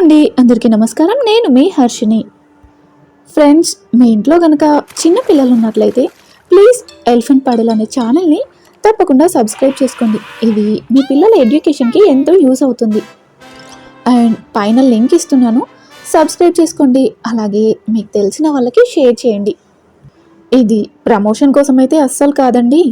అండి. అందరికీ నమస్కారం. నేను మీ హర్షిని ఫ్రెండ్స్ మీ ఇంట్లో కనుక చిన్న పిల్లలు ఉన్నట్లయితే ప్లీజ్ ఎలిఫెంట్ పాడల్ అనే ఛానల్ని తప్పకుండా సబ్స్క్రైబ్ చేసుకోండి. ఇది మీ పిల్లల ఎడ్యుకేషన్కి ఎంతో యూస్ అవుతుంది. అండ్ పైన లింక్ ఇస్తున్నాను. సబ్స్క్రైబ్ చేసుకోండి. అలాగే మీకు తెలిసిన వాళ్ళకి షేర్ చేయండి. ఇది ప్రమోషన్ కోసం అయితే అస్సలు కాదండి.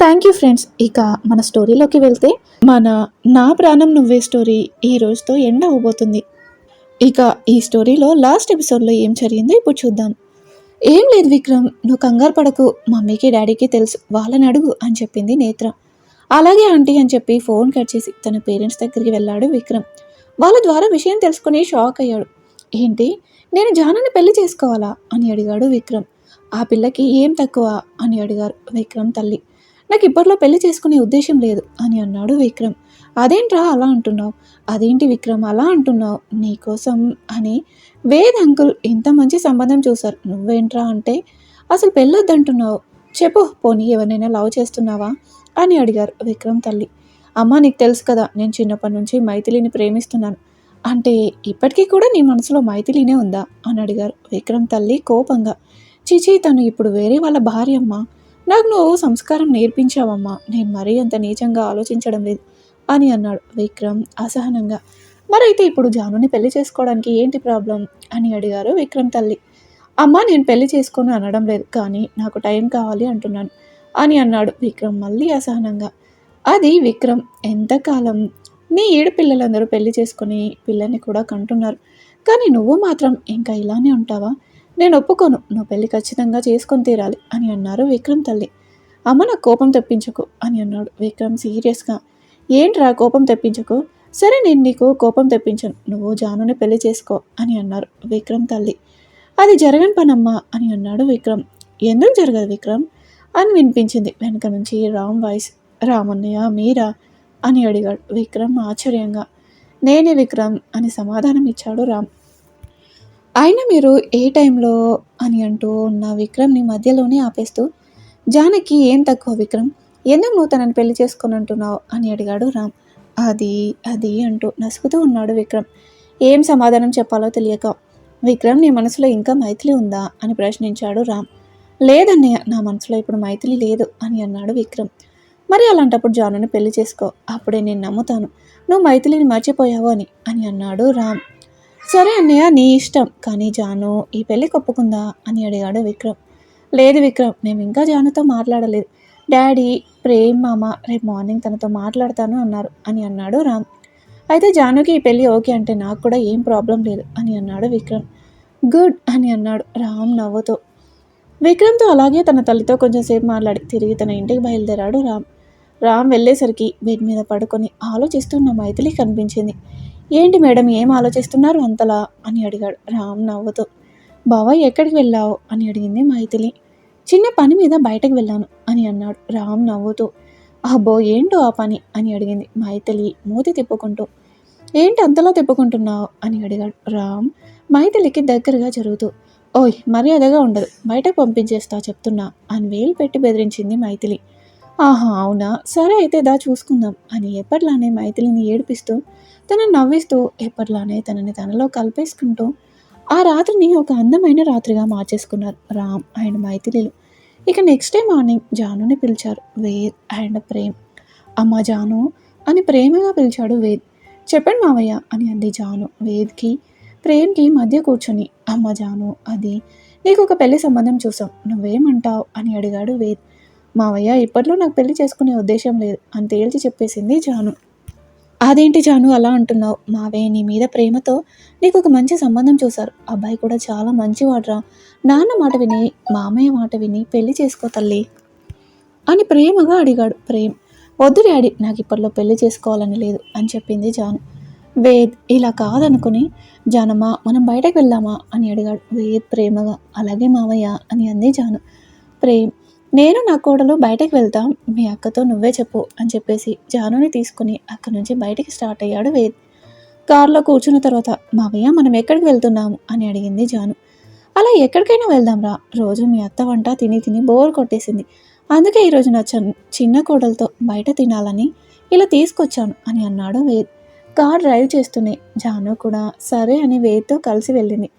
Thank you friends. ఇక మన స్టోరీలోకి వెళ్తే మన నా ప్రాణం నువ్వే స్టోరీ ఈ రోజుతో ఎండ్ అవ్వబోతుంది ఇక ఈ స్టోరీలో లాస్ట్ ఎపిసోడ్లో ఏం జరిగిందో ఇప్పుడు చూద్దాం. ఏం లేదు విక్రమ్ నువ్వు కంగారు పడకు. మమ్మీకి డాడీకి తెలుసు. వాళ్ళని అడుగు అని చెప్పింది నేత్ర. అలాగే ఆంటీ అని చెప్పి ఫోన్ కట్ చేసి తన పేరెంట్స్ దగ్గరికి వెళ్ళాడు విక్రమ్. వాళ్ళ ద్వారా విషయం తెలుసుకుని షాక్ అయ్యాడు. ఏంటి? నేను జానని పెళ్ళి చేసుకోవాలా? అని అడిగాడు విక్రమ్. ఆ పిల్లకి ఏం తక్కువ? అని అడిగారు విక్రమ్ తల్లి. నాకు ఇప్పట్లో పెళ్ళి చేసుకునే ఉద్దేశం లేదు అని అన్నాడు విక్రమ్. అదేంట్రా అలా అంటున్నావు? అదేంటి విక్రమ్ అలా అంటున్నావు? నీకోసం అని వేద్ అంకుల్ ఇంత మంచి సంబంధం చూశారు. నువ్వేంట్రా అంటే అసలు పెళ్ళొద్దంటున్నావు. చెప్పు పోనీ ఎవరినైనా లవ్ చేస్తున్నావా? అని అడిగారు విక్రమ్ తల్లి. అమ్మ నీకు తెలుసు కదా నేను చిన్నప్పటి నుంచి మైథిలిని ప్రేమిస్తున్నాను. అంటే ఇప్పటికీ కూడా నీ మనసులో మైథిలినే ఉందా? అని అడిగారు విక్రమ్ తల్లి కోపంగా. చిచి తను ఇప్పుడు వేరే వాళ్ళ భార్య అమ్మ. నాకు నువ్వు సంస్కారం నేర్పించావమ్మా. నేను మరీ అంత నీచంగా ఆలోచించడం లేదు అని అన్నాడు విక్రమ్ అసహనంగా. మరైతే ఇప్పుడు జానుని పెళ్ళి చేసుకోవడానికి ఏంటి ప్రాబ్లం అని అడిగారు విక్రమ్ తల్లి. అమ్మ నేను పెళ్ళి చేసుకొని అనడం లేదు కానీ నాకు టైం కావాలి అంటున్నాను అని అన్నాడు విక్రమ్ మళ్ళీ అసహనంగా. అది విక్రమ్ ఎంతకాలం? నీ ఏడు పిల్లలందరూ పెళ్ళి చేసుకుని పిల్లని కూడా కంటున్నారు. కానీ నువ్వు మాత్రం ఇంకా ఇలానే ఉంటావా? నేను ఒప్పుకోను. నువ్వు పెళ్ళి ఖచ్చితంగా చేసుకొని తీరాలి అని అన్నారు విక్రమ్ తల్లి. అమ్మ నాకు కోపం తెప్పించకు అని అన్నాడు విక్రమ్ సీరియస్గా. ఏంట్రా కోపం తెప్పించకు? సరే నేను నీకు కోపం తెప్పించను. నువ్వు జానుని పెళ్ళి చేసుకో అని అన్నారు విక్రమ్ తల్లి. అది జరగని పనమ్మా అని అన్నాడు విక్రమ్. ఎందుకు జరగదు విక్రమ్? అని వినిపించింది వెనక నుంచి రామ్ వాయిస్. రామన్నయ్య మీరా? అని అడిగాడు విక్రమ్ ఆశ్చర్యంగా. నేనే విక్రమ్ అని సమాధానం ఇచ్చాడు రామ్. అయినా మీరు ఏ టైంలో అని అంటూ ఉన్న విక్రమ్ని మధ్యలోనే ఆపేస్తూ జానకి ఏం తక్కువ విక్రమ్? ఎందుకు నువ్వు తనని పెళ్ళి చేసుకొని అంటున్నావు అని అడిగాడు రామ్. అది అది అంటూ నసుకుతూ ఉన్నాడు విక్రమ్. ఏం సమాధానం చెప్పాలో తెలియక విక్రమ్ నీ మనసులో ఇంకా మైథిలి ఉందా? అని ప్రశ్నించాడు రామ్. లేదన్నయ్య నా మనసులో ఇప్పుడు మైథిలి లేదు అని అన్నాడు విక్రమ్. మరి అలాంటప్పుడు జానుని పెళ్ళి చేసుకో అప్పుడే నేను నమ్ముతాను. నువ్వు మైథిలిని మర్చిపోయావు అని అని అన్నాడు రామ్. సరే అన్నయ్య నీ ఇష్టం. కానీ జాను ఈ పెళ్ళి ఒప్పుకుందా అని అడిగాడు విక్రమ్. లేదు విక్రమ్ మేము ఇంకా జానుతో మాట్లాడలేదు. డాడీ ప్రేమ్ మామ రేపు మార్నింగ్ తనతో మాట్లాడతాను అన్నారు అని అన్నాడు రామ్. అయితే జానుకి ఈ పెళ్ళి ఓకే అంటే నాకు కూడా ఏం ప్రాబ్లం లేదు అని అన్నాడు విక్రమ్. గుడ్ అని అన్నాడు రామ్ నవ్వుతో. విక్రమ్తో అలాగే తన తల్లితో కొంచెం సేపు మాట్లాడి తిరిగి తన ఇంటికి బయలుదేరాడు రామ్. రామ్ వెళ్ళేసరికి బెడ్ మీద పడుకొని ఆలోచిస్తున్న మైథిలి కనిపించింది. ఏంటి మేడం ఏం ఆలోచిస్తున్నారు అంతలా? అని అడిగాడు. రామ్ నవ్వుతూ బాబాయ్ ఎక్కడికి వెళ్ళావు? అని అడిగింది మైథిలి. చిన్న పని మీద బయటకు వెళ్ళాను అని అన్నాడు రామ్ నవ్వుతూ. అబ్బో ఏంటో ఆ పని? అని అడిగింది మైథిలి మూతి తిప్పుకుంటూ. ఏంటి అంతలా తిప్పుకుంటున్నావు? అని అడిగాడు రామ్ మైథిలికి దగ్గరగా జరుగుతూ. ఓయ్ మర్యాదగా ఉండదు బయటకు పంపించేస్తా చెప్తున్నా అని వేలు పెట్టి బెదిరించింది మైథిలి. ఆహా అవునా? సరే అయితే దా చూసుకుందాం అని ఎప్పట్లానే మైథిలిని ఏడిపిస్తూ తను నవ్విస్తూ ఎప్పట్లానే తనని తనలో కలిపేసుకుంటూ ఆ రాత్రిని ఒక అందమైన రాత్రిగా మార్చేసుకున్నారు రామ్ అండ్ మైథిలీలు. ఇక నెక్స్ట్ డే మార్నింగ్ జానుని పిలిచారు వేద్ అండ్ ప్రేమ్. అమ్మ జాను అని ప్రేమగా పిలిచాడు వేద్. చెప్పండి మావయ్య అని అంది జాను. వేద్కి ప్రేమ్కి మధ్య కూర్చొని అమ్మ జాను అది నీకు ఒక పెళ్ళి సంబంధం చూసాం నువ్వేమంటావు అని అడిగాడు వేద్. మావయ్య ఇప్పట్లో నాకు పెళ్ళి చేసుకునే ఉద్దేశం లేదు అని తేల్చి చెప్పేసింది జాను. అదేంటి జాను అలా అంటున్నావు? మావే నీ మీద ప్రేమతో నీకు ఒక మంచి సంబంధం చూశారు. అబ్బాయి కూడా చాలా మంచివాడ్రా. నాన్న మాట విని మామయ్య మాట విని పెళ్ళి చేసుకో తల్లి అని ప్రేమగా అడిగాడు. ప్రేమ్ వద్దు డాడీ నాకు ఇప్పట్లో పెళ్ళి చేసుకోవాలని లేదు అని చెప్పింది జాను. వేద్ ఇలా కాదనుకుని జానమ్మా మనం బయటకు వెళ్దామా అని అడిగాడు వేద్ ప్రేమగా. అలాగే మావయ్య అని అంది జాను. ప్రేమ్ నేను నా కోడలు బయటకు వెళ్తాం మీ అక్కతో నువ్వే చెప్పు అని చెప్పేసి జానుని తీసుకుని అక్కడి నుంచి బయటికి స్టార్ట్ అయ్యాడు వేద్. కారులో కూర్చున్న తర్వాత మావయ్య మనం ఎక్కడికి వెళ్తున్నాము? అని అడిగింది జాను. అలా ఎక్కడికైనా వెళ్దాంరా. రోజు మీ అత్త వంట తిని తిని బోర్ కొట్టేసింది. అందుకే ఈరోజు నా చిన్న కోడలతో బయట తినాలని ఇలా తీసుకొచ్చాను అని అన్నాడు వేద్. కార్ డ్రైవ్ చేస్తూనే జాను కూడా సరే అని వేద్తో కలిసి వెళ్ళింది.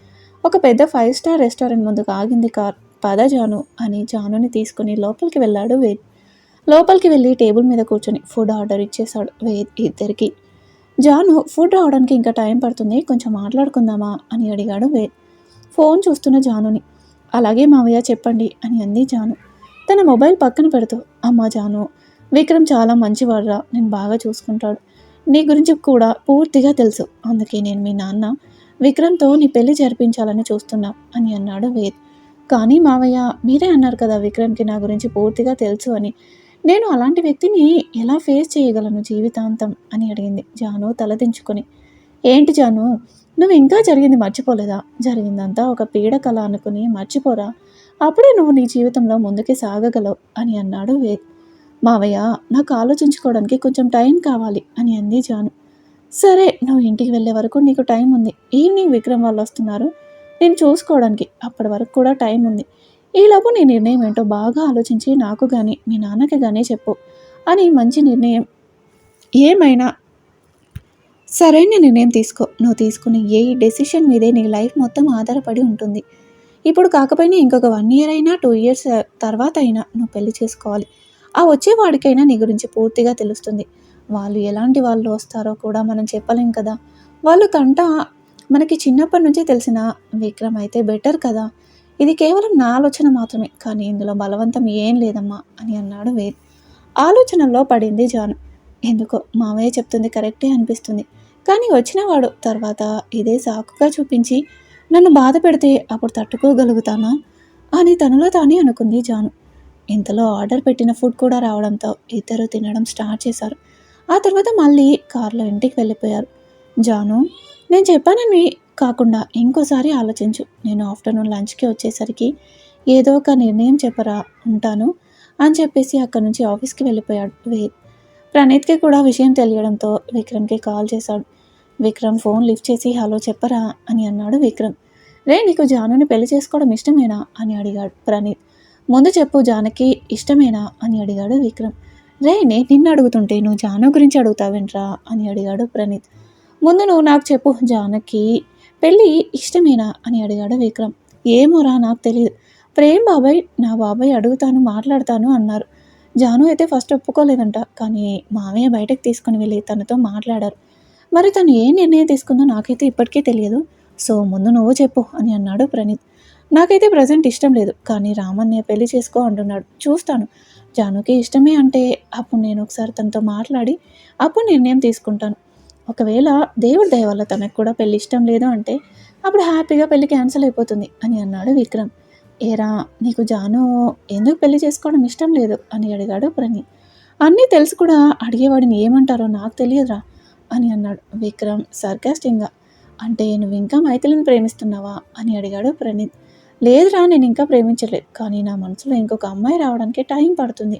ఒక పెద్ద ఫైవ్ స్టార్ రెస్టారెంట్ ముందుకు ఆగింది కార్. పద జాను అని జానుని తీసుకుని లోపలికి వెళ్ళాడు వేద్. లోపలికి వెళ్ళి టేబుల్ మీద కూర్చొని ఫుడ్ ఆర్డర్ ఇచ్చేశాడు వేద్ ఇద్దరికి. జాను ఫుడ్ రావడానికి ఇంకా టైం పడుతుంది కొంచెం మాట్లాడుకుందామా అని అడిగాడు వేద్. ఫోన్ చూస్తున్న జానుని అలాగే మావయ్య చెప్పండి అని అంది జాను. తన మొబైల్ పక్కన పెడుతూ అమ్మ జాను విక్రమ్ చాలా మంచివాడురా నేను బాగా చూసుకుంటాడు. నీ గురించి కూడా పూర్తిగా తెలుసు అందుకే నేను మీ నాన్న విక్రమ్తో నీ పెళ్ళి జరిపించాలని చూస్తున్నా అని అన్నాడు వేద్. కానీ మావయ్య మీరే అన్నారు కదా విక్రమ్కి నా గురించి పూర్తిగా తెలుసు అని. నేను అలాంటి వ్యక్తిని ఎలా ఫేస్ చేయగలను జీవితాంతం? అని అడిగింది జాను తలదించుకొని ఏంటి జాను? నువ్వు ఇంకా జరిగింది మర్చిపోలేదా? జరిగిందంతా ఒక పీడకల అనుకుని మర్చిపోరా? అప్పుడే నువ్వు నీ జీవితంలో ముందుకి సాగగలవు అని అన్నాడు వేద్. మావయ్య నాకు ఆలోచించుకోవడానికి కొంచెం టైం కావాలి అని అంది జాను. సరే నువ్వు ఇంటికి వెళ్ళే వరకు నీకు టైం ఉంది. ఈవినింగ్ విక్రమ్ వాళ్ళు వస్తున్నారు. నేను చూసుకోవడానికి అప్పటి వరకు కూడా టైం ఉంది. ఈలోపు నీ నిర్ణయం ఏంటో బాగా ఆలోచించి నాకు కానీ మీ నాన్నకి కానీ చెప్పు అని మంచి నిర్ణయం ఏమైనా సరైన నిర్ణయం తీసుకో. నువ్వు తీసుకునే ఏ డెసిషన్ మీదే నీ లైఫ్ మొత్తం ఆధారపడి ఉంటుంది. ఇప్పుడు కాకపోయినా ఇంకొక వన్ ఇయర్ అయినా టూ ఇయర్స్ తర్వాత అయినా నువ్వు పెళ్ళి చేసుకోవాలి. ఆ వచ్చేవాడికైనా నీ గురించి పూర్తిగా తెలుస్తుంది. వాళ్ళు ఎలాంటి వాళ్ళు వస్తారో కూడా మనం చెప్పలేం కదా. వాళ్ళు కంట మనకి చిన్నప్పటి నుంచి తెలిసిన విక్రమ్ అయితే బెటర్ కదా. ఇది కేవలం నా ఆలోచన మాత్రమే కానీ ఇందులో బలవంతం ఏం లేదమ్మా అని అన్నాడు వేద్ ఆలోచనల్లో పడింది జాను. ఎందుకో మావయ్య చెప్తుంది కరెక్టే అనిపిస్తుంది. కానీ వచ్చినవాడు తర్వాత ఇదే సాకుగా చూపించి నన్ను బాధ పెడితే అప్పుడు తట్టుకోగలుగుతానా అని తనలో తానే అనుకుంది జాను. ఇంతలో ఆర్డర్ పెట్టిన ఫుడ్ కూడా రావడంతో ఇద్దరు తినడం స్టార్ట్ చేశారు. ఆ తర్వాత మళ్ళీ కార్లో ఇంటికి వెళ్ళిపోయారు. జాను నేను చెప్పానని కాకుండా ఇంకోసారి ఆలోచించు. నేను ఆఫ్టర్నూన్ లంచ్కి వచ్చేసరికి ఏదో ఒక నిర్ణయం చెప్పరా ఉంటాను అని చెప్పేసి అక్కడి నుంచి ఆఫీస్కి వెళ్ళిపోయాడు వేద్ ప్రణీత్కి కూడా విషయం తెలియడంతో విక్రమ్కి కాల్ చేశాడు. విక్రమ్ ఫోన్ లిఫ్ట్ చేసి హలో చెప్పరా? అని అన్నాడు విక్రమ్. రే నీకు జానుని పెళ్ళి చేసుకోవడం ఇష్టమేనా? అని అడిగాడు ప్రణీత్. ముందు చెప్పు జానకి ఇష్టమేనా? అని అడిగాడు విక్రమ్. రే నేను నిన్ను అడుగుతుంటే నువ్వు జాను గురించి అడుగుతావేంట్రా? అని అడిగాడు ప్రణీత్. ముందు నువ్వు నాకు చెప్పు జానకి. పెళ్ళి ఇష్టమేనా? అని అడిగాడు విక్రమ్. ఏమోరా నాకు తెలియదు ప్రేమ్ బాబాయ్ నా బాబాయ్ అడుగుతాను మాట్లాడతాను అన్నారు. జాను అయితే ఫస్ట్ ఒప్పుకోలేదంట కానీ మామయ్య బయటకు తీసుకుని వెళ్ళి తనతో మాట్లాడారు. మరి తను ఏ నిర్ణయం తీసుకుందో నాకైతే ఇప్పటికీ తెలియదు. సో ముందు నువ్వు చెప్పు అని అన్నాడు ప్రణీత్. నాకైతే ప్రజెంట్ ఇష్టం లేదు కానీ రామన్నయ్య పెళ్ళి చేసుకో అంటున్నాడు. చూస్తాను. జానుకి ఇష్టమే అంటే అప్పుడు నేను ఒకసారి తనతో మాట్లాడి అప్పుడు నిర్ణయం తీసుకుంటాను. ఒకవేళ దేవుడి దయ వల్ల తనకు కూడా పెళ్ళి ఇష్టం లేదు అంటే అప్పుడు హ్యాపీగా పెళ్ళి క్యాన్సిల్ అయిపోతుంది అని అన్నాడు విక్రమ్. ఏరా నీకు జాను ఎందుకు పెళ్ళి చేసుకోవడం ఇష్టం లేదు అని అడిగాడు ప్రణీత్ అన్నీ తెలుసు కూడా అడిగేవాడిని ఏమంటారో నాకు తెలియదురా అని అన్నాడు విక్రమ్ సర్కాస్టింగ్గా. అంటే నువ్వు ఇంకా మైథిలిని ప్రేమిస్తున్నావా అని అడిగాడు ప్రణీత్ లేదురా నేను ఇంకా ప్రేమించలేదు కానీ నా మనసులో ఇంకొక అమ్మాయి రావడానికి టైం పడుతుంది.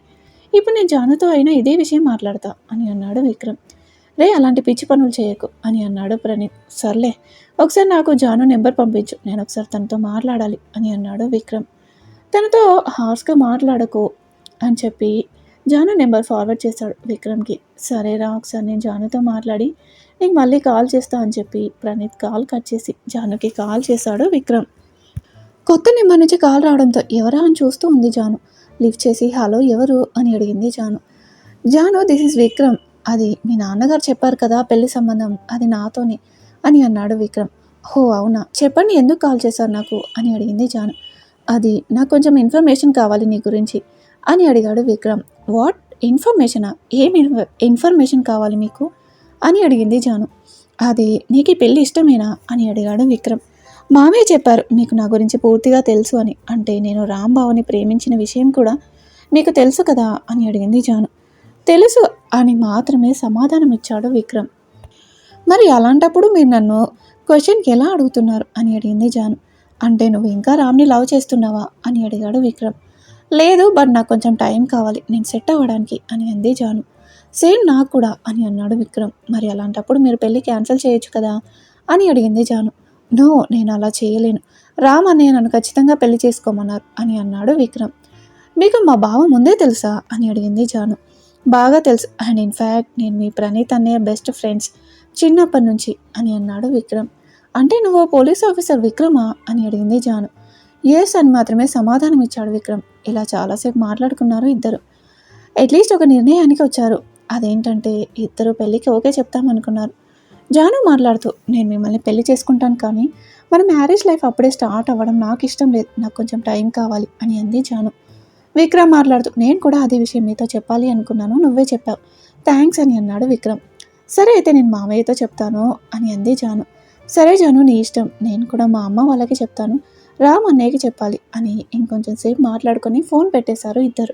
ఇప్పుడు నేను జానుతో అయినా ఇదే విషయం మాట్లాడతా అని అన్నాడు విక్రమ్. రే అలాంటి పిచ్చి పనులు చేయకు అని అన్నాడు ప్రణీత్. సర్లే ఒకసారి నాకు జాను నెంబర్ పంపించు నేను ఒకసారి తనతో మాట్లాడాలి అని అన్నాడు విక్రమ్. తనతో హార్స్గా మాట్లాడకు అని చెప్పి జాను నెంబర్ ఫార్వర్డ్ చేశాడు విక్రమ్కి. సరేరా ఒకసారి నేను జానుతో మాట్లాడి నీకు మళ్ళీ కాల్ చేస్తా అని చెప్పి ప్రణీత్ కాల్ కట్ చేసి జానుకి కాల్ చేశాడు విక్రమ్. కొత్త నెంబర్ నుంచి కాల్ రావడంతో ఎవరా అని చూస్తూ ఉంది జాను. లిఫ్ట్ చేసి హలో ఎవరు? అని అడిగింది Janu. Janu this is Vikram. అది మీ నాన్నగారు చెప్పారు కదా పెళ్ళి సంబంధం అది నాతోనే అని అన్నాడు విక్రమ్. హో అవునా? చెప్పండి ఎందుకు కాల్ చేశారు నాకు? అని అడిగింది జాను. అది నాకు కొంచెం ఇన్ఫర్మేషన్ కావాలి నీ గురించి అని అడిగాడు విక్రమ్. వాట్? ఇన్ఫర్మేషనా? ఏం ఇన్ఫర్మేషన్ కావాలి మీకు? అని అడిగింది జాను. అది నీకు ఈ పెళ్ళి ఇష్టమేనా? అని అడిగాడు విక్రమ్. మామయ్య చెప్పారు మీకు నా గురించి పూర్తిగా తెలుసు అని. అంటే నేను రాంబావుని ప్రేమించిన విషయం కూడా మీకు తెలుసు కదా అని అడిగింది జాను. తెలుసు అని మాత్రమే సమాధానం ఇచ్చాడు విక్రమ్. మరి అలాంటప్పుడు మీరు నన్ను క్వశ్చన్కి ఎలా అడుగుతున్నారు? అని అడిగింది జాను. అంటే నువ్వు ఇంకా రామ్ని లవ్ చేస్తున్నావా? అని అడిగాడు విక్రమ్. లేదు బట్ నాకు కొంచెం టైం కావాలి. నేను సెట్ అవ్వడానికి అని అంది జాను. సేమ్ నాకు కూడా అని అన్నాడు విక్రమ్. మరి అలాంటప్పుడు మీరు పెళ్ళి క్యాన్సిల్ చేయొచ్చు కదా? అని అడిగింది జాను. నో నేను అలా చేయలేను. రామ్ అన్నయ్య నన్ను ఖచ్చితంగా పెళ్ళి చేసుకోమన్నారు అని అన్నాడు విక్రమ్. మీకు మా బావ ముందే తెలుసా? అని అడిగింది జాను. బాగా తెలుసు. అండ్ ఇన్ఫ్యాక్ట్ నేను మీ ప్రణీత్ అన్నయ్య బెస్ట్ ఫ్రెండ్స్ చిన్నప్పటి నుంచి అని అన్నాడు విక్రమ్. అంటే నువ్వు పోలీస్ ఆఫీసర్ విక్రమా అని అడిగింది జాను. ఎస్ అని మాత్రమే సమాధానం ఇచ్చాడు విక్రమ్. ఇలా చాలాసేపు మాట్లాడుకున్నారు ఇద్దరు. అట్లీస్ట్ ఒక నిర్ణయానికి వచ్చారు. అదేంటంటే ఇద్దరు పెళ్ళికి ఓకే చెప్తామనుకున్నారు. జాను మాట్లాడుతూ నేను మిమ్మల్ని పెళ్ళి చేసుకుంటాను కానీ మన మ్యారేజ్ లైఫ్ అప్పుడే స్టార్ట్ అవ్వడం నాకు ఇష్టం లేదు. నాకు కొంచెం టైం కావాలి అని అంది జాను. విక్రమ్ మాట్లాడుతూ నేను కూడా అదే విషయం మీతో చెప్పాలి అనుకున్నాను. నువ్వే చెప్పావు. థ్యాంక్స్ అని అన్నాడు విక్రమ్. సరే అయితే నేను మామయ్యతో చెప్తాను అని అంది జాను. సరే జాను నీ ఇష్టం. నేను కూడా మా అమ్మ వాళ్ళకి చెప్తాను. రామ్ అన్నయ్యకి చెప్పాలి అని ఇంకొంచెం సేపు మాట్లాడుకొని ఫోన్ పెట్టేశారు ఇద్దరు.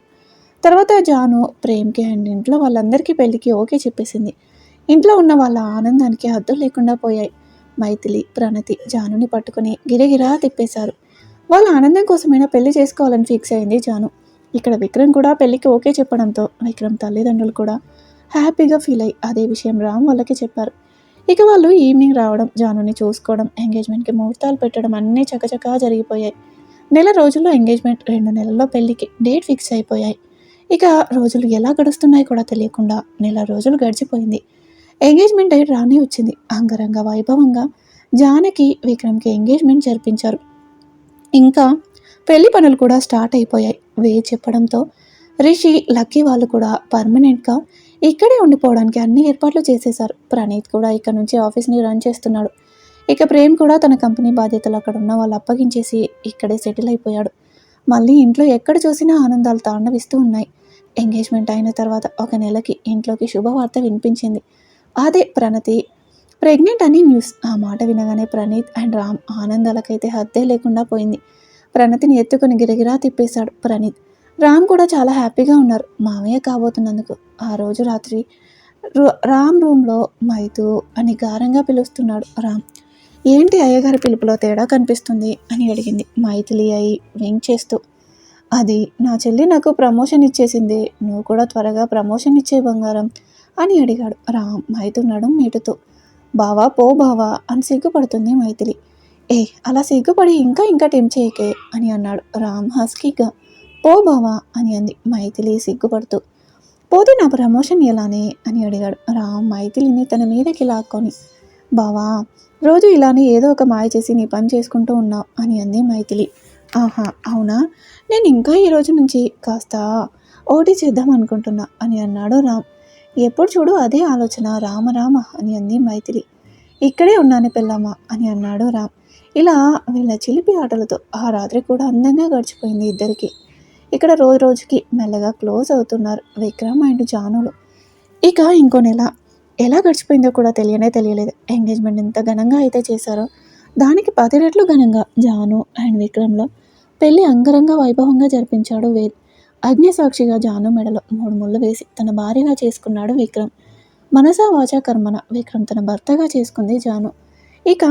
తర్వాత జాను ప్రేమ్కి అండ్ ఇంట్లో వాళ్ళందరికీ పెళ్ళికి ఓకే చెప్పేసింది. ఇంట్లో ఉన్న వాళ్ళ ఆనందానికి హద్దులు లేకుండా పోయాయి. మైథిలి ప్రణతి జానుని పట్టుకుని గిరగిరా తిప్పేశారు. వాళ్ళ ఆనందం కోసమైనా పెళ్ళి చేసుకోవాలని ఫిక్స్ అయింది జాను. ఇక్కడ విక్రమ్ కూడా పెళ్ళికి ఓకే చెప్పడంతో విక్రమ్ తల్లిదండ్రులు కూడా హ్యాపీగా ఫీల్ అయ్యి అదే విషయం రామ్ వాళ్ళకి చెప్పారు. ఇక వాళ్ళు ఈవినింగ్ రావడం జానుని చూసుకోవడం ఎంగేజ్మెంట్కి ముహూర్తాలు పెట్టడం అన్నీ చకచకా జరిగిపోయాయి. నెల రోజుల్లో ఎంగేజ్మెంట్ రెండు నెలల్లో పెళ్ళికి డేట్ ఫిక్స్ అయిపోయాయి. ఇక రోజులు ఎలా గడుస్తున్నాయి కూడా తెలియకుండా నెల రోజులు గడిచిపోయింది. ఎంగేజ్మెంట్ డేట్ రానే వచ్చింది. అంగరంగ వైభవంగా జానకి విక్రమ్కి ఎంగేజ్మెంట్ జరిపించారు. ఇంకా పెళ్ళి పనులు కూడా స్టార్ట్ అయిపోయాయి. వే చెప్పడంతో రిషి లక్కీ వాళ్ళు కూడా పర్మనెంట్గా ఇక్కడే ఉండిపోవడానికి అన్ని ఏర్పాట్లు చేసేశారు. ప్రణీత్ కూడా ఇక్కడ నుంచి ఆఫీస్ని రన్ చేస్తున్నాడు. ఇక ప్రేమ్ కూడా తన కంపెనీ బాధ్యతలు అక్కడ ఉన్న వాళ్ళు అప్పగించేసి ఇక్కడే సెటిల్ అయిపోయాడు. మళ్ళీ ఇంట్లో ఎక్కడ చూసినా ఆనందాలు తాండవిస్తూ ఉన్నాయి. ఎంగేజ్మెంట్ అయిన తర్వాత ఒక నెలకి ఇంట్లోకి శుభవార్త వినిపించింది. అదే ప్రణతి ప్రెగ్నెంట్ అని న్యూస్. ఆ మాట వినగానే ప్రణీత్ అండ్ రామ్ ఆనందాలకైతే హద్దే లేకుండా పోయింది. ప్రణతిని ఎత్తుకుని గిరగిరా తిప్పేశాడు ప్రణీత్. రామ్ కూడా చాలా హ్యాపీగా ఉన్నారు. మామయ్య కాబోతున్నందుకు. ఆ రోజు రాత్రి రామ్ రూమ్లో మైతు అని గారంగా పిలుస్తున్నాడు రామ్. ఏంటి అయ్యగారి పిలుపులో తేడా కనిపిస్తుంది అని అడిగింది. మైథిలి అయి వెంక్ చేస్తూ. అది నా చెల్లి నాకు ప్రమోషన్ ఇచ్చేసింది. నువ్వు కూడా త్వరగా ప్రమోషన్ ఇచ్చే బంగారం అని అడిగాడు రామ్. మైతు నడుం మీటుతూ. బావా పో బావా అని సిగ్గుపడుతుంది మైథిలి. ఏ అలా సిగ్గుపడి ఇంకా ఇంకా టెంప్ చేయకే అని అన్నాడు రామ్ హస్కీగా. పో బావా అని అంది మైథిలి సిగ్గుపడుతూ. పోతే నా ప్రమోషన్ ఎలానే అని అడిగాడు రామ్ మైథిలిని తన మీదకి లాక్కొని. బావా రోజు ఇలానే ఏదో ఒక మాయ చేసి నీ పని చేసుకుంటూ ఉన్నావు అని అంది మైథిలి. ఆహా అవునా? నేను ఇంకా ఈ రోజు నుంచి కాస్త ఓటీ చేద్దాం అనుకుంటున్నా అని అన్నాడు రామ్. ఎప్పుడు చూడు అదే ఆలోచన రామ రామ అని అంది మైథిలి. ఇక్కడే ఉన్నాను పెళ్ళమ్మ అని అన్నాడు రామ్. ఇలా వీళ్ళ చిలిపి ఆటలతో ఆ రాత్రి కూడా అందంగా గడిచిపోయింది ఇద్దరికి. ఇక్కడ రోజు రోజుకి మెల్లగా క్లోజ్ అవుతున్నారు విక్రమ్ అండ్ జానులు. ఇక ఇంకో నెల ఎలా గడిచిపోయిందో కూడా తెలియనే తెలియలేదు. ఎంగేజ్మెంట్ ఎంత ఘనంగా అయితే చేశారో? దానికి పది రెట్లు ఘనంగా జాను అండ్ విక్రమ్లో పెళ్ళి అంగరంగ వైభవంగా జరిపించాడు వేద్. అగ్నిసాక్షిగా జాను మెడలో మూడు ముళ్ళు వేసి తన భార్యగా చేసుకున్నాడు విక్రమ్. మనసా వాచా కర్మన విక్రమ్ తన భర్తగా చేసుకుంది జాను. ఇక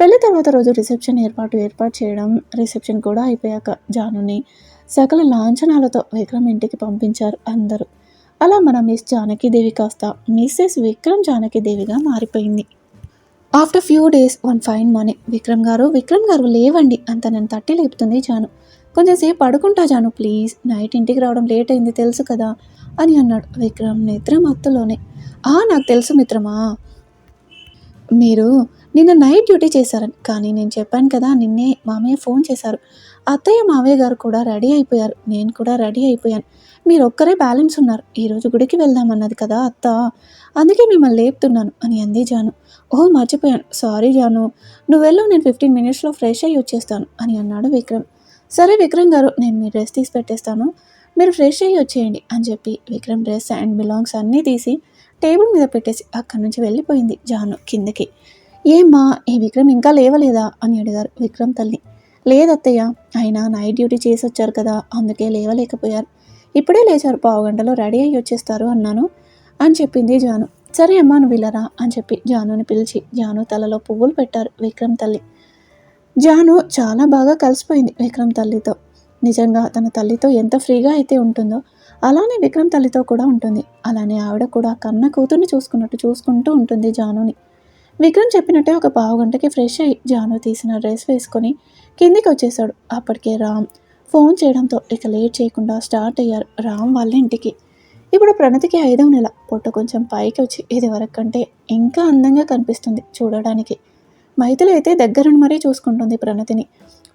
పెళ్ళి తర్వాత రోజు రిసెప్షన్ ఏర్పాటు ఏర్పాటు చేయడం రిసెప్షన్ కూడా అయిపోయాక జానుని సకల లాంఛనాలతో విక్రమ్ ఇంటికి పంపించారు అందరూ. అలా మన మిస్ జానకీదేవి కాస్త మిస్సెస్ విక్రమ్ జానకీదేవిగా మారిపోయింది. After few days one fine morning Vikram గారు విక్రమ్ గారు లేవండి. అంత నేను తట్టి లేపుతుంది జాను. కొంచెంసేపు పడుకుంటా జాను ప్లీజ్. నైట్ ఇంటికి రావడం లేట్ అయింది తెలుసు కదా అని అన్నాడు విక్రమ్ నిద్ర మత్తులోనే. ఆ నాకు తెలుసు మిత్రమా. మీరు నిన్న నైట్ డ్యూటీ చేశారని. కానీ నేను చెప్పాను కదా నిన్నే మామయ్య ఫోన్ చేశారు. అత్తయ్య మామయ్య గారు కూడా రెడీ అయిపోయారు. నేను కూడా రెడీ అయిపోయాను. మీరు ఒక్కరే బ్యాలెన్స్ ఉన్నారు. ఈరోజు గుడికి వెళ్దామన్నది కదా అత్త. అందుకే మిమ్మల్ని లేపుతున్నాను అని అంది జాను. ఓ మర్చిపోయాను. సారీ జాను. నువ్వు వెళ్ళు నేను ఫిఫ్టీన్ మినిట్స్లో ఫ్రెష్ అయ్యి వచ్చేస్తాను అని అన్నాడు విక్రమ్. సరే విక్రమ్ గారు నేను మీ డ్రెస్ తీసి పెట్టేస్తాను. మీరు ఫ్రెష్ అయ్యి వచ్చేయండి అని చెప్పి విక్రమ్ డ్రెస్ అండ్ బిలాంగ్స్ అన్నీ తీసి టేబుల్ మీద పెట్టేసి అక్కడి నుంచి వెళ్ళిపోయింది జాను కిందకి. ఏమ్మా ఈ విక్రమ్ ఇంకా లేవలేదా? అని అడిగారు విక్రమ్ తల్లి. లేదత్తయ్య అయినా నైట్ డ్యూటీ చేసి వచ్చారు కదా అందుకే లేవలేకపోయారు. ఇప్పుడే లేచారు పావు గంటలో రెడీ అయ్యి వచ్చేస్తారు అన్నాను అని చెప్పింది జాను. సరే అమ్మా నువ్వు వెళ్ళరా అని చెప్పి జానుని పిలిచి జాను తలలో పువ్వులు పెట్టారు విక్రమ్ తల్లి. జాను చాలా బాగా కలిసిపోయింది విక్రమ్ తల్లితో. నిజంగా తన తల్లితో ఎంత ఫ్రీగా అయితే ఉంటుందో అలానే విక్రమ్ తల్లితో కూడా ఉంటుంది. అలానే ఆవిడ కూడా కన్న కూతుర్ని చూసుకున్నట్టు చూసుకుంటూ ఉంటుంది జానుని. విక్రమ్ చెప్పినట్టే ఒక పావు గంటకి ఫ్రెష్ అయ్యి జాను తీసిన డ్రెస్ వేసుకొని కిందికి వచ్చేసాడు అప్పటికే రామ్ ఫోన్ చేయడంతో ఇక లేట్ చేయకుండా స్టార్ట్ అయ్యారు రామ్ వాళ్ళ ఇంటికి. ఇప్పుడు ప్రణతికి ఐదవ నెల. పొట్ట కొంచెం పైకి వచ్చి ఇది వరకు కంటే ఇంకా అందంగా కనిపిస్తుంది చూడడానికి. మైథిలి అయితే దగ్గరుండి మరీ చూసుకుంటుంది ప్రణతిని.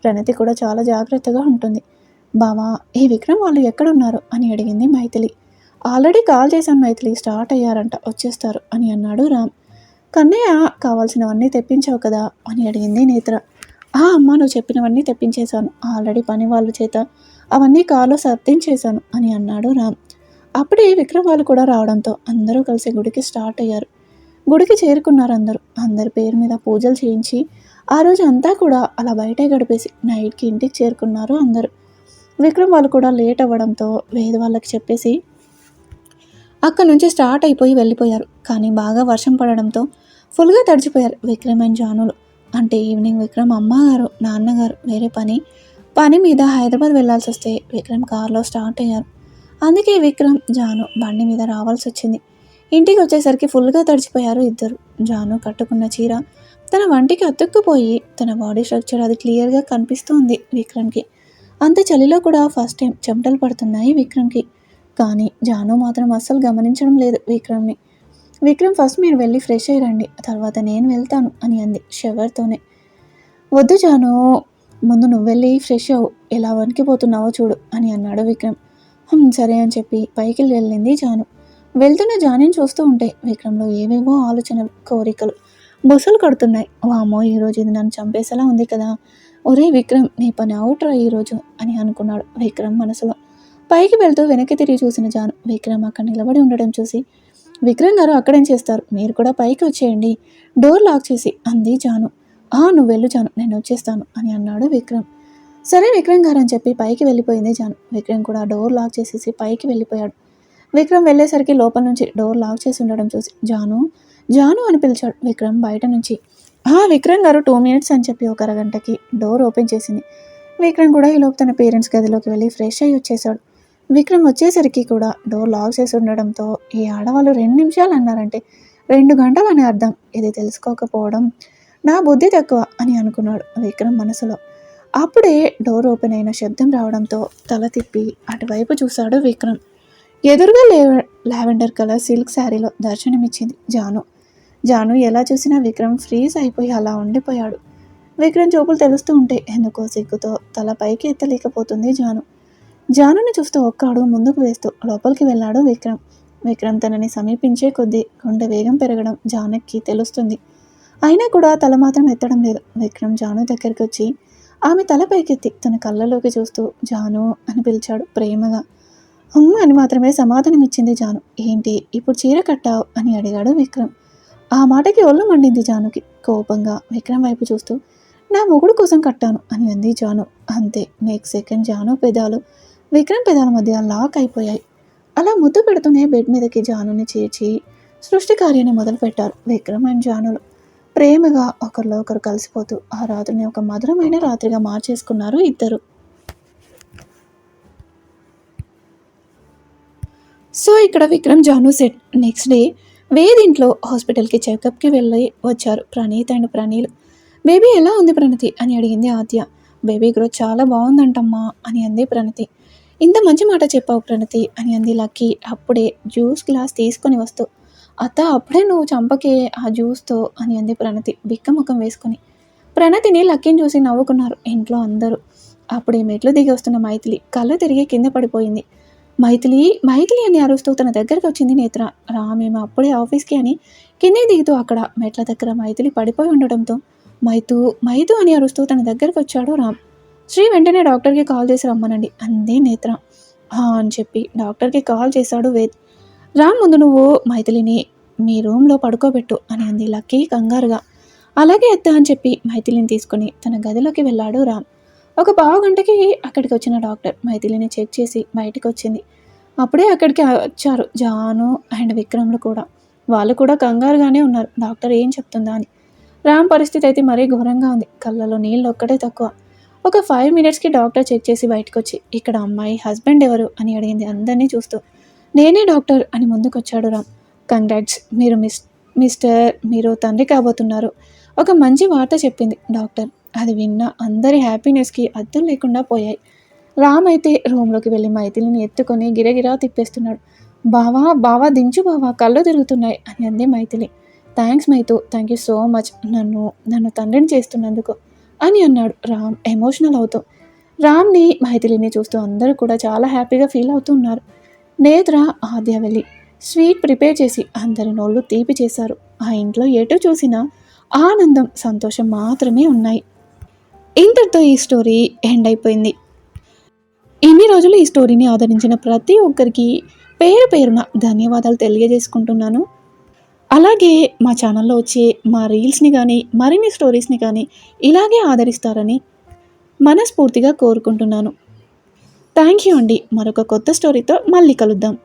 ప్రణతి కూడా చాలా జాగ్రత్తగా ఉంటుంది. బావా ఈ విక్రమ్ వాళ్ళు ఎక్కడున్నారు? అని అడిగింది మైథిలి. ఆల్రెడీ కాల్ చేశాను మైథిలి స్టార్ట్ అయ్యారంట వచ్చేస్తారు అని అన్నాడు రామ్. కన్నయ్య కావాల్సినవన్నీ తెప్పించావు కదా అని అడిగింది నేత్ర. ఆ అమ్మ నువ్వు చెప్పినవన్నీ తెప్పించేశాను. ఆల్రెడీ పని వాళ్ళ చేత. అవన్నీ కార్లో సర్దించేశాను అని అన్నాడు రామ్. అప్పుడే విక్రమ్ వాళ్ళు కూడా రావడంతో అందరూ కలిసి గుడికి స్టార్ట్ అయ్యారు. గుడికి చేరుకున్నారు అందరూ. అందరి పేరు మీద పూజలు చేయించి ఆ రోజు అంతా కూడా అలా బయటే గడిపేసి నైట్కి ఇంటికి చేరుకున్నారు అందరూ. విక్రమ్ వాళ్ళు కూడా లేట్ అవ్వడంతో వేద వాళ్ళకి చెప్పేసి అక్కడ నుంచి స్టార్ట్ అయిపోయి వెళ్ళిపోయారు. కానీ బాగా వర్షం పడడంతో ఫుల్గా తడిచిపోయారు విక్రమ్ అండ్ జానులు. అంటే ఈవినింగ్ విక్రమ్ అమ్మగారు నాన్నగారు వేరే పని. పని మీద హైదరాబాద్ వెళ్ళాల్సి వస్తే విక్రమ్ కారులో స్టార్ట్ అయ్యారు. అందుకే విక్రమ్ జాను బండి మీద రావాల్సి వచ్చింది. ఇంటికి వచ్చేసరికి ఫుల్గా తడిచిపోయారు ఇద్దరు. జాను కట్టుకున్న చీర తన వంటికి అతుక్కుపోయి తన బాడీ స్ట్రక్చర్ అది క్లియర్గా కనిపిస్తుంది విక్రమ్కి. అంత చలిలో కూడా ఫస్ట్ టైం చెమటలు పడుతున్నాయి విక్రమ్కి. కానీ జాను మాత్రం అస్సలు గమనించడం లేదు విక్రమ్ని. విక్రమ్ ఫస్ట్ మీరు వెళ్ళి ఫ్రెష్ అయ్యి రండి. తర్వాత నేను వెళ్తాను అని అంది షవర్తోనే. వద్దు జాను ముందు నువ్వు వెళ్ళి ఫ్రెష్ అవ్వు. ఎలా వణికిపోతున్నావో చూడు అని అన్నాడు విక్రమ్. సరే అని చెప్పి పైకి వెళ్ళింది జాను. వెళ్తున్న జానిని చూస్తూ ఉంటే విక్రమ్లో ఏవేవో ఆలోచనలు కోరికలు బుసలు కడుతున్నాయి. వామో ఈరోజు ఇది నన్ను చంపేసేలా ఉంది కదా. ఒరే విక్రమ్ నీ పని అవుట్రా ఈరోజు అని అనుకున్నాడు విక్రమ్ మనసులో. పైకి వెళ్తూ వెనక్కి తిరిగి చూసిన జాను. విక్రమ్ అక్కడ నిలబడి ఉండడం చూసి విక్రమ్ గారు అక్కడేం చేస్తారు? మీరు కూడా పైకి వచ్చేయండి. డోర్ లాక్ చేసి అంది జాను. ఆ నువ్వు వెళ్ళు జాను నేను వచ్చేస్తాను అని అన్నాడు విక్రమ్. సరే విక్రమ్ గారు అని చెప్పి పైకి వెళ్ళిపోయింది జాను. విక్రమ్ కూడా డోర్ లాక్ చేసేసి పైకి వెళ్ళిపోయాడు. విక్రమ్ వెళ్ళేసరికి లోపల నుంచి డోర్ లాక్ చేసి ఉండడం చూసి జాను జాను అని పిలిచాడు విక్రమ్ బయట నుంచి. ఆ విక్రమ్ గారు టూ మినిట్స్ అని చెప్పి ఒక అరగంటకి డోర్ ఓపెన్ చేసింది. విక్రమ్ కూడా ఈలోపు తన పేరెంట్స్ గదిలోకి వెళ్ళి ఫ్రెష్ అయ్యి వచ్చేసాడు విక్రమ్ వచ్చేసరికి కూడా డోర్ లాక్ చేసి ఉండడంతో ఈ ఆడవాళ్ళు రెండు నిమిషాలు అన్నారంటే రెండు గంటలు అని అర్థం. ఇది తెలుసుకోకపోవడం నా బుద్ధి తక్కువ అని అనుకున్నాడు విక్రమ్ మనసులో. అప్పుడే డోర్ ఓపెన్ అయిన శబ్దం రావడంతో తల తిప్పి అటువైపు చూశాడు విక్రమ్. ఎదురుగా లే లావెండర్ కలర్ సిల్క్ శారీలో దర్శనమిచ్చింది జాను. జాను ఎలా చూసినా విక్రమ్ ఫ్రీజ్ అయిపోయి అలా ఉండిపోయాడు. విక్రమ్ చూపులు తెలుస్తూ ఉంటే ఎందుకో సిగ్గుతో తల పైకి ఎత్తలేకపోతుంది జాను. జానుని చూస్తూ ఒక్క అడుగు ముందుకు వేస్తూ లోపలికి వెళ్ళాడు విక్రమ్. విక్రమ్ తనని సమీపించే కొద్దీ గుండె వేగం పెరగడం జానక్కి తెలుస్తుంది. అయినా కూడా తల మాత్రం ఎత్తడం లేదు. విక్రమ్ జాను దగ్గరికి వచ్చి ఆమె తల పైకెత్తి తన కళ్ళలోకి చూస్తూ జాను అని పిలిచాడు ప్రేమగా. హుమ్ అని మాత్రమే సమాధానం ఇచ్చింది జాను. ఏంటి? ఇప్పుడు చీర కట్టావు? అని అడిగాడు విక్రమ్. ఆ మాటకి ఒళ్ళు మండింది జానుకి. కోపంగా విక్రమ్ వైపు చూస్తూ నా మొగుడు కోసం కట్టాను అని అంది జాను. అంతే. నెక్స్ట్ సెకండ్ జాను పెదాలు. విక్రమ్ పెదాల మధ్య లాక్ అయిపోయాయి. అలా ముద్దు పెడుతూనే బెడ్ మీదకి జానుని చేర్చి సృష్టి కార్యాన్ని మొదలుపెట్టారు విక్రమ్ అండ్ జానులు. ప్రేమగా ఒకరిలో ఒకరు కలిసిపోతూ ఆ రాత్రిని ఒక మధురమైన రాత్రిగా మార్చేసుకున్నారు ఇద్దరు. సో ఇక్కడ Vikram Janu set. Next day వేదింట్లో హాస్పిటల్కి చెకప్కి వెళ్ళి వచ్చారు ప్రణీత్ అండ్ ప్రణీలు. బేబీ ఎలా ఉంది ప్రణతి? అని అడిగింది ఆద్య. బేబీ గ్రోత్ చాలా బాగుందంటమ్మా అని అంది ప్రణతి. ఇంత మంచి మాట చెప్పావు ప్రణతి అని అంది లక్కీ. అప్పుడే జ్యూస్ గ్లాస్ తీసుకొని వస్తూ అత్త అప్పుడే నువ్వు చంపకే ఆ జ్యూస్తో అని అంది ప్రణతి బిక్క ముఖం వేసుకొని. ప్రణతిని లక్కీని చూసి నవ్వుకున్నారు ఇంట్లో అందరూ. అప్పుడే మెట్లు దిగి వస్తున్న మైథిలి కళ్ళు తిరిగి కింద పడిపోయింది. మైథిలి మైథిలి అని అరుస్తూ తన దగ్గరకు వచ్చింది నేత్ర. రామేమో అప్పుడే ఆఫీస్కి అని కిందకి దిగుతూ అక్కడ మెట్ల దగ్గర మైథిలి పడిపోయి ఉండడంతో మైతు మైతు అని అరుస్తూ తన దగ్గరకు వచ్చాడు రామ్. శ్రీ వెంటనే డాక్టర్కి కాల్ చేసి రమ్మనండి. అంది నేత్ర. "హా" అని చెప్పి డాక్టర్కి కాల్ చేశాడు వేద్. రామ్ ముందు నువ్వు మైథిలిని మీ రూమ్లో పడుకోబెట్టు అని అంది లక్కీ కంగారుగా. అలాగే ఎత్తా అని చెప్పి మైథిలిని తీసుకుని తన గదిలోకి వెళ్ళాడు రామ్. ఒక పావు గంటకి అక్కడికి వచ్చిన డాక్టర్ మైథిలిని చెక్ చేసి బయటకు వచ్చింది. అప్పుడే అక్కడికి వచ్చారు జాను అండ్ విక్రమ్లు కూడా. వాళ్ళు కూడా కంగారుగానే ఉన్నారు. డాక్టర్ ఏం చెప్తుందా అని. రామ్ పరిస్థితి అయితే మరీ ఘోరంగా ఉంది. కళ్ళలో నీళ్ళు ఒక్కటే తక్కువ. ఒక ఫైవ్ మినిట్స్కి డాక్టర్ చెక్ చేసి బయటకు వచ్చి ఇక్కడ అమ్మాయి హస్బెండ్ ఎవరు? అని అడిగింది అందరినీ చూస్తూ. నేనే డాక్టర్ అని ముందుకొచ్చాడు రామ్. కంగ్రాట్స్ మీరు మిస్ మిస్టర్ మీరు తండ్రి కాబోతున్నారు. ఒక మంచి వార్త చెప్పింది డాక్టర్ అది విన్న అందరి హ్యాపీనెస్కి అద్దం లేకుండా పోయాయి. రామ్ అయితే రూమ్లోకి వెళ్ళి మైథిలిని ఎత్తుకొని గిరగిరా తిప్పేస్తున్నాడు. బావా బావా దించు బావా కళ్ళు తిరుగుతున్నాయి అని అంది Maithili. Thanks Maithu. Thank you so much నన్ను నన్ను తండ్రిని చేస్తున్నందుకు. అని అన్నాడు. రామ్ ఎమోషనల్ అవుతూ. రామ్ని మైథిలిని చూస్తూ అందరూ కూడా చాలా హ్యాపీగా ఫీల్ అవుతున్నారు నేత్ర ఆద్య వెళ్ళి స్వీట్ ప్రిపేర్ చేసి అందరి నోళ్ళు తీపి చేశారు. ఆ ఇంట్లో ఎటు చూసినా ఆనందం సంతోషం మాత్రమే ఉన్నాయి. ఇంతటితో ఈ స్టోరీ ఎండ్ అయిపోయింది. ఇన్ని రోజులు ఈ స్టోరీని ఆదరించిన ప్రతి ఒక్కరికి పేరు పేరున ధన్యవాదాలు తెలియజేసుకుంటున్నాను. అలాగే మా ఛానల్లో వచ్చే మా రీల్స్ని కానీ మరిన్ని స్టోరీస్ని కానీ ఇలాగే ఆదరిస్తారని మనస్ఫూర్తిగా కోరుకుంటున్నాను. థ్యాంక్ యూ అండి. మరొక కొత్త స్టోరీతో మళ్ళీ కలుద్దాం.